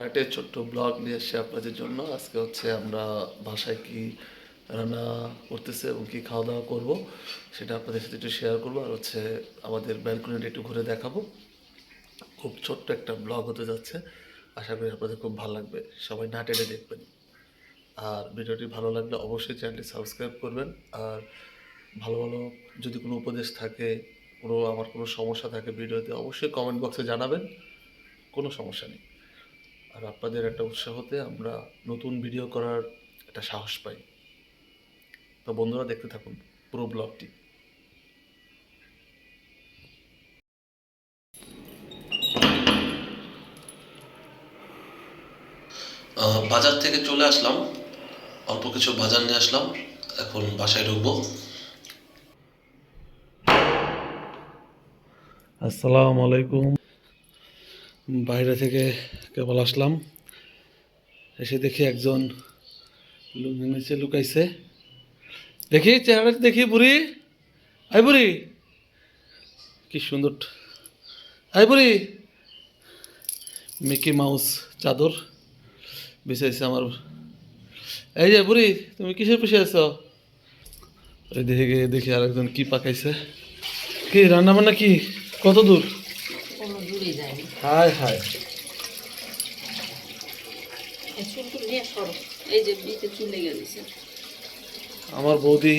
একটা ছোট্ট ব্লগ নিয়ে এসে আপনাদের জন্য। আজকে হচ্ছে আমরা বাসায় কি রান্না করতেছে এবং কি খাওয়া দাওয়া করব সেটা আপনাদের সাথে একটু শেয়ার করব আর হচ্ছে আমাদের ব্যালকনিটা একটু ঘুরে দেখাবো। খুব ছোট্ট একটা ব্লগ হতে যাচ্ছে। আশা করি আপনাদের খুব ভালো লাগবে। সবাই না টেনে দেখবেন। আর ভিডিওটি ভালো লাগলে অবশ্যই চ্যানেলটি সাবস্ক্রাইব করবেন। আর ভালো ভালো যদি কোনো উপদেশ থাকে, কোনো, আমার কোনো সমস্যা থাকে ভিডিওতে, অবশ্যই কমেন্ট বক্সে জানাবেন। কোনো সমস্যা নেই। আর আপনাদের একটা উৎসাহতে আমরা নতুন ভিডিও করার একটা সাহস পাই। তো বন্ধুরা দেখতে থাকুন পুরো ব্লগটি বাজার থেকে চলে আসলাম। অল্প কিছু বাজার নিয়ে আসলাম। এখন বাসায় ঢুকবো। আসসালামু আলাইকুম। বাইরে থেকে কেবল আসলাম। এসে দেখি একজন নিচে লুকাইছে। দেখি চেহারাটা দেখি বুড়ি। আই বুড়ি। কি সুন্দর। আই বুড়ি। মিকি মাউস চাদর বিছাইছে আমার। এই যে বুড়ি, তুমি কিসের পিছিয়ে আছো? দেখে দেখি আরেকজন কি পাকাইছে। কি রান্না বান্না কি? কত দূর? কোনো দূরে হায় হায়। এই নিয়ে সরো। এই যে বিতে চুল গেছে। আমার বৌদি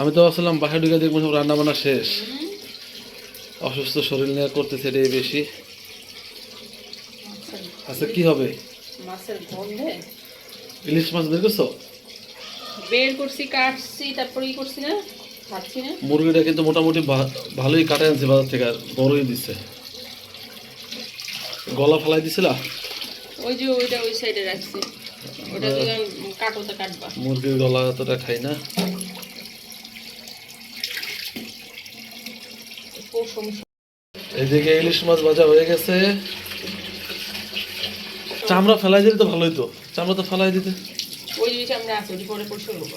আমি তো ভাবছিলাম বাসায় ঢুকে দেখব সব রান্না বান্না শেষ অসুস্থ শরীর নিয়ে করতেছে এটাই বেশি। আচ্ছা কি হবে? মাছের গন্ধে? ইলিশ মাছ বের করছ? বের করছি কাটছি তারপরে ই করছি না মুরগিটা কিন্তু মোটামুটি ভালোই কাটে আনছে বাজার থেকে আর বড়ই দিচ্ছে গলা ফেলাই দিছিলা? ওই যে ওইটা ওই সাইডে রাখছি। ওটা যদি কাটোতে কাটবা। মুরগির গলা এতটা খাই না। এদিকে ইলিশ মাছ ভাজা হয়ে গেছে। চামড়া ফেলাই দিলে তো ভালোই তো। চামড়া তো ফেলাই দিতে। ওই যে আমরা আছে ওই পরে পরিষ্কার করব।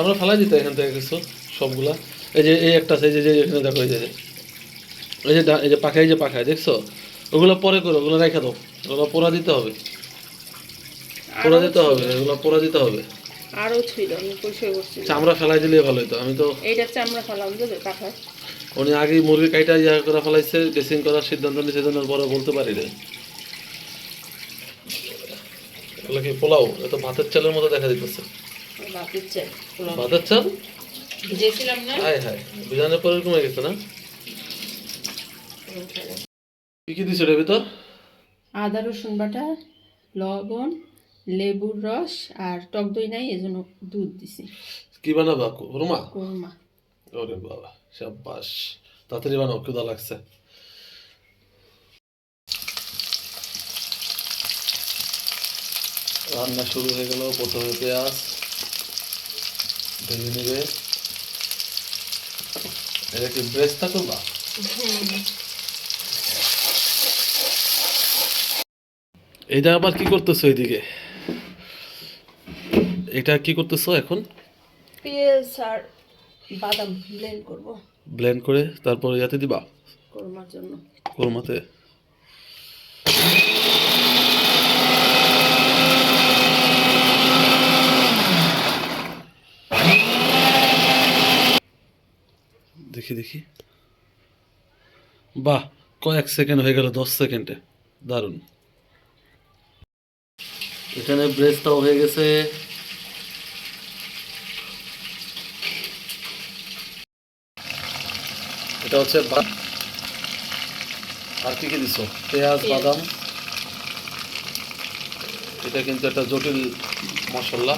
আমরা ফেলাই দিতে এখান থেকে কিছু সবগুলা। এই যে এই একটা আছে এই যে এখানে দেখো এই যে এই যে। এই যে পাখায় যে পাখায় দেখছ? ওগুলো পরে করো ওগুলো রেখে দাও। ওগুলো পোড়া দিতে হবে। পোড়া দিতে হবে এগুলো পোড়া দিতে হবে। আরও ছিল আমি পরিষ্কার করছি। চামড়া ফেলাই দিলে ভালো হতো আমি তো এইটা চামড়া ফেলাম দেবে পাখায় উনি আগে মুরগি কাইটা ইয়া করে ফেলাইছে ড্রেসিং করার সিদ্ধান্ত নিয়েছে জন্য পরে বলতে পারি রে এগুলো কি পোলাও? এত ভাতের চালের মতো দেখা দিতেছে। বাপির চাই ভাতের চাল? ভিজেছিলাম না? হায় হায় বিজানের পরে কমে গেছে না? কি কি দিছো রে ভিতর? আদা রসুন বাটা লবণ লেবুর রস আর টক দই নাই এজন্য দুধ দিছি। কি বানাবা? রুমা কোরমা? ওরে বাবা সাব্বাস। তাড়াতাড়ি বানাও ক্ষুদা লাগছে। রান্না শুরু হয়ে গেল প্রথমে পেঁয়াজ। ভেজে নেবে। এটা কি ব্রেস্তা করবা? এইটা আবার কি করতেছো এইদিকে এটা কি করতেছো এখন? পেঁয়াজ আর বাদাম ব্লেন্ড করব। ব্লেন্ড করে তারপর ইয়াতে দিবা? কোরমার জন্য। কোরমাতে? দেখি দেখি। বাহ কয়েক সেকেন্ড হয়ে গেল দশ সেকেন্ডে দারুণ। এখানে ব্রেসটাও হয়ে গেছে। এটা হচ্ছে আর কি কি দিছো? পেঁয়াজ পেঁয়াজ। বাদাম। এটা কিন্তু একটা জটিল মশলা।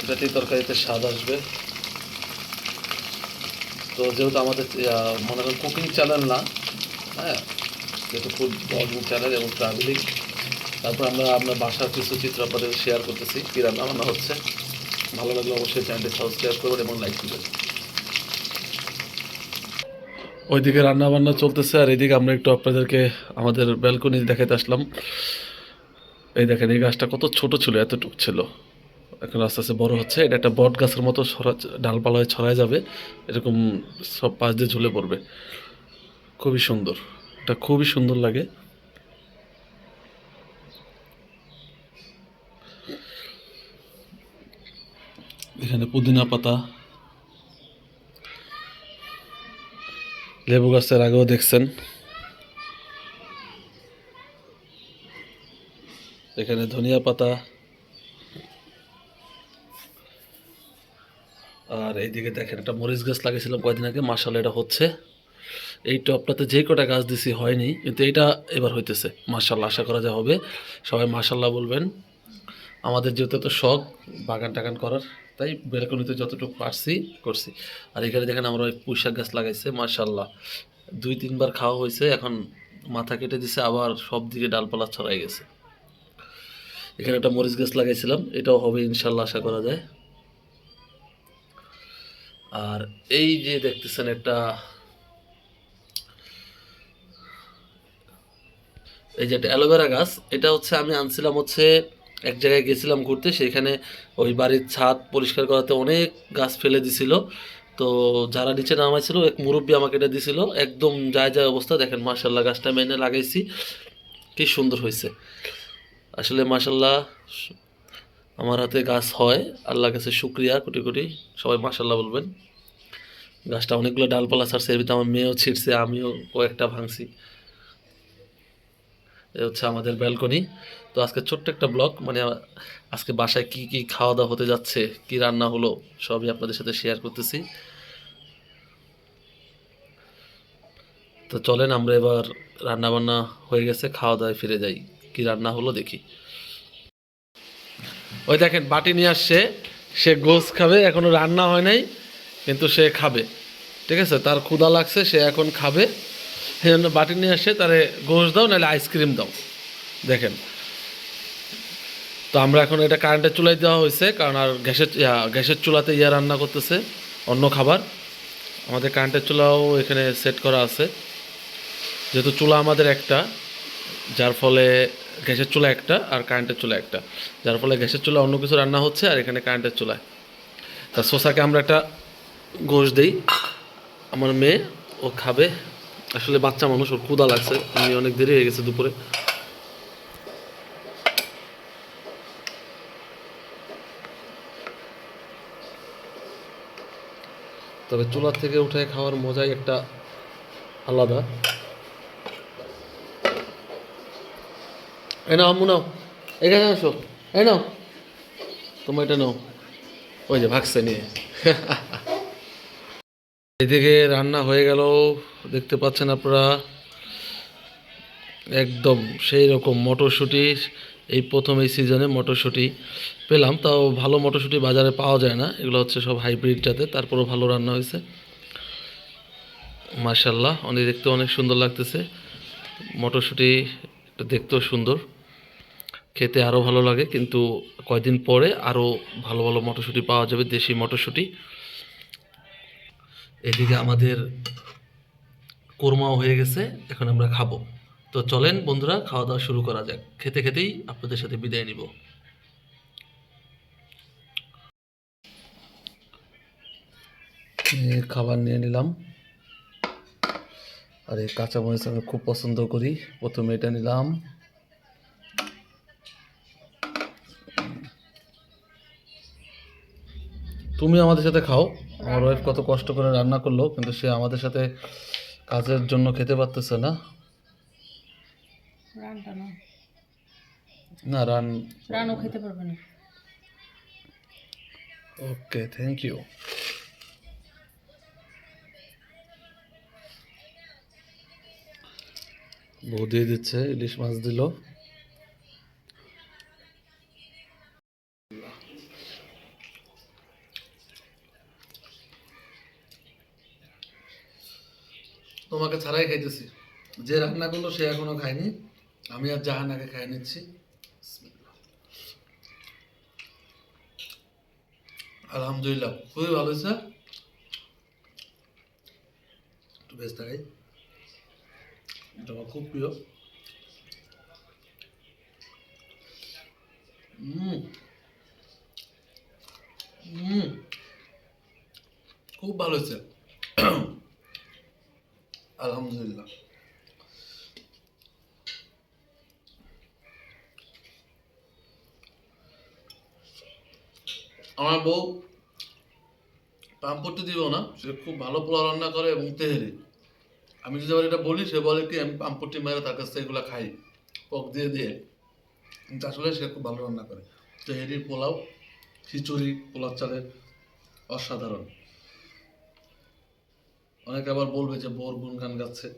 এটাতে তরকারিতে স্বাদ আসবে। তো যেহেতু আমাদের মনে করেন কুকিং চ্যানেল না হ্যাঁ যেহেতু ফুড ব্লগিং চ্যানেল এবং ট্রাভেলিং তারপর আমরা আপনার বাসার কিছু চিত্র আপনাদের শেয়ার করতেছি। কী রান্না বান্না হচ্ছে? ভালো লাগলে অবশ্যই চ্যানেলটি সাবস্ক্রাইব করবেন এবং লাইক করবেন ওইদিকে রান্না বান্না চলতেছে আর এদিকে আমরা একটু আপনাদেরকে আমাদের ব্যালকনি দেখাতে আসলাম। এই দেখেন, এই গাছটা কত ছোট ছিল, এতটুক ছিল। এখন আস্তে আস্তে বড় হচ্ছে। এটা একটা বট গাছের মতো ছড়া ডালপালা হয়ে ছড়ায় যাবে। এরকম সব পাশ দিয়ে ঝুলে পড়বে। খুবই সুন্দর। এটা খুবই সুন্দর লাগে। এখানে পুদিনা পাতা। লেবু গাছের আগেও দেখছেন। এখানে ধনিয়া পাতা। আর এইদিকে দেখেন একটা মরিচ গাছ লাগিয়েছিলাম কয়েকদিন আগে মাসাল এটা হচ্ছে। এই টপটাতে যে কটা গাছ দিছি হয়নি, কিন্তু এটা এবার হইতেছে। মাসাল্লাহ আশা করা যা হবে। সবাই মাসাল্লাহ বলবেন। আমাদের যেহেতু তো শখ বাগান টাগান করার তাই বেলকনিতে যতটুকু পারছি করছি। আর এখানে দেখেন আমরা ওই পুঁইশাক গাছ লাগাইছে মার্শাল্লাহ দুই তিনবার খাওয়া হয়েছে, এখন মাথা কেটে দিছে, আবার সব দিকে ডালপালা ছড়াই গেছে। এখানে একটা মরিচ গাছ লাগাইছিলাম, এটাও হবে ইনশাল্লাহ আশা করা যায়। আর এই যে দেখতেছেন একটা, এই যে একটা অ্যালোভেরা গাছ, এটা হচ্ছে আমি আনছিলাম হচ্ছে এক জায়গায় গেছিলাম ঘুরতে, সেখানে ওই বাড়ির ছাদ পরিষ্কার করাতে অনেক গাছ ফেলে দিছিল। তো যারা নিচে নামাইছিল, এক মুরব্বী আমাকে এটা দিছিল। একদম যায় যায় অবস্থা, দেখেন মার্শাল্লাহ গাছটা মেনে লাগাইছি। কি সুন্দর হয়েছে আসলে মার্শাল্লাহ আমার হাতে গাছ হয় আল্লাহ কাছে শুক্রিয়া, কোটি কোটি। সবাই মার্শাল্লাহ বলবেন। গাছটা অনেকগুলো ডালপালা ছাড়ছে, এর ভিতরে আমার মেয়েও ছিঁড়ছে, আমিও কয়েকটা ভাঙছি। এ হচ্ছে আমাদের ব্যালকনি তো আজকে ছোট্ট একটা ব্লগ মানে আজকে বাসায় কি কি খাওয়া দাওয়া হতে যাচ্ছে, কি রান্না হলো, সবই আপনাদের সাথে শেয়ার করতেছি। তো চলেন আমরা এবার রান্না বান্না হয়ে গেছে খাওয়া দাওয়ায় ফিরে যাই। কি রান্না হলো দেখি। ওই দেখেন, বাটি নিয়ে আসছে, সে গোস খাবে, এখনও রান্না হয় নাই, কিন্তু সে খাবে। ঠিক আছে? তার ক্ষুধা লাগছে, সে এখন খাবে। সেই জন্য বাটি নিয়ে আসে তারে গোস দাও, নাহলে আইসক্রিম দাও। দেখেন। তো আমরা এখন এটা কারেন্টের চুলায় দেওয়া হয়েছে, কারণ আর গ্যাসের গ্যাসের চুলাতে ইয়া রান্না করতেছে, অন্য খাবার। আমাদের কারেন্টের চুলাও এখানে সেট করা আছে। যেহেতু চুলা আমাদের একটা, যার ফলে গ্যাসের চুলা একটা আর কারেন্টের চুলা একটা। যার ফলে গ্যাসের চুলা অন্য কিছু রান্না হচ্ছে আর এখানে কারেন্টের চুলায়। তা শোষাকে আমরা একটা গোশ দিই। আমার মেয়ে, ও খাবে। আসলে বাচ্চা মানুষ, ওর ক্ষুধা লাগছে। আমি অনেক দেরি হয়ে গেছে দুপুরে। তবে চুলার থেকে উঠে খাওয়ার মজাই একটা আলাদা। এই নাও, আম্মু নাও। এখানে আসো। এই নাও। তোমার এটা নাও। ওই যে ভাগছে নিয়ে। এদিকে রান্না হয়ে গেল। দেখতে পাচ্ছেন আপনারা, একদম সেই রকম মটরশুঁটি। এই প্রথম এই সিজনে মটরশুঁটি পেলাম, তাও ভালো মটরশুঁটি বাজারে পাওয়া যায় না। এগুলো হচ্ছে সব হাইব্রিড জাতে তারপরও ভালো রান্না হয়েছে। মার্শাল্লাহ অনেক দেখতে অনেক সুন্দর লাগতেছে। মটরশুঁটি দেখতেও সুন্দর। খেতে আরও ভালো লাগে, কিন্তু কয়দিন পরে আরও ভালো ভালো মটরশুঁটি পাওয়া যাবে, দেশি মটরশুঁটি। এদিকে আমাদের কোরমাও হয়ে গেছে, এখন আমরা খাব। তো চলেন বন্ধুরা, খাওয়া দাওয়া শুরু করা যাক। খেতে খেতেই আপনাদের সাথে বিদায় নিব। খাবার নিয়ে নিলাম। আর এই কাঁচা মরিচ আমি খুব পছন্দ করি। প্রথমে এটা নিলাম। তুমি আমাদের সাথে খাও। আমার ওয়াইফ কত কষ্ট করে রান্না করল কিন্তু সে আমাদের সাথে কাজের জন্য খেতে পারতেছে না। না রান। রানও খেতে পারবে না। ওকে থ্যাংক ইউ বউ দিয়ে দিচ্ছে ইলিশ মাছ দিল। তোমাকে ছাড়াই খাইতেছি। যে রান্না করল সে এখনও খায়নি। আমি আর জাহানাকে খাই নিচ্ছি। আলহামদুলিল্লাহ, খুবই ভালো হয়েছে। একটু বেশ দেখাই। এটা আমার খুব প্রিয়। খুব ভালো হয়েছে। আলহামদুলিল্লাহ। আমার বউ পাম্পটি দিব না, সে খুব ভালো পোলাও রান্না করে এবং তেহেরি। আমি যদি আবার এটা বলি, সে বলে কি, আমি পাম্পটি মেরে তার কাছ থেকে এগুলো খাই, পক দিয়ে দিয়ে। কিন্তু আসলে সে খুব ভালো রান্না করে। তেহেরির পোলাও, খিচুড়ি, পোলাও চালের অসাধারণ। অনেকে আবার বলবে যে বোর গুনগান গাচ্ছে।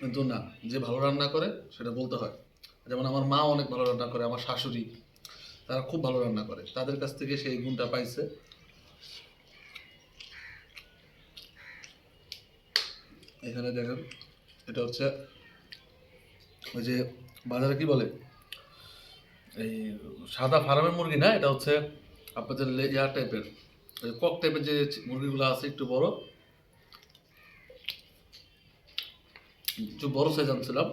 কিন্তু না, যে ভালো রান্না করে, সেটা বলতে হয়। যেমন আমার মা অনেক ভালো রান্না করে, আমার শাশুড়ি, তারা খুব ভালো রান্না করে। তাদের কাছ থেকে সেই গুণটা পাইছে। এখানে দেখেন, এটা হচ্ছে ওই যে বাজারে কি বলে? এই সাদা ফার্মের মুরগি না, এটা হচ্ছে আপনাদের লে- ইয়া টাইপের কক টাইপের যে মুরগিগুলো আছে, একটু বড় একটু বড় সাইজ আনছিলাম।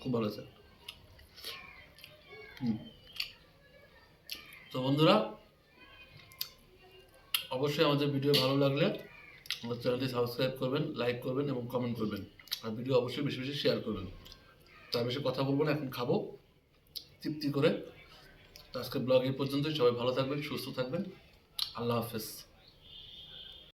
খুব ভালো হুম। তো বন্ধুরা, অবশ্যই আমাদের ভিডিও ভালো লাগলে আমাদের চ্যানেলটি সাবস্ক্রাইব করবেন লাইক করবেন এবং কমেন্ট করবেন। আর ভিডিও অবশ্যই বেশি বেশি শেয়ার করবেন। তার বেশি কথা বলব না, এখন খাব। তৃপ্তি করে। আজকে ব্লগ এই পর্যন্তই। সবাই ভালো থাকবেন, সুস্থ থাকবেন। আল্লাহ হাফেজ।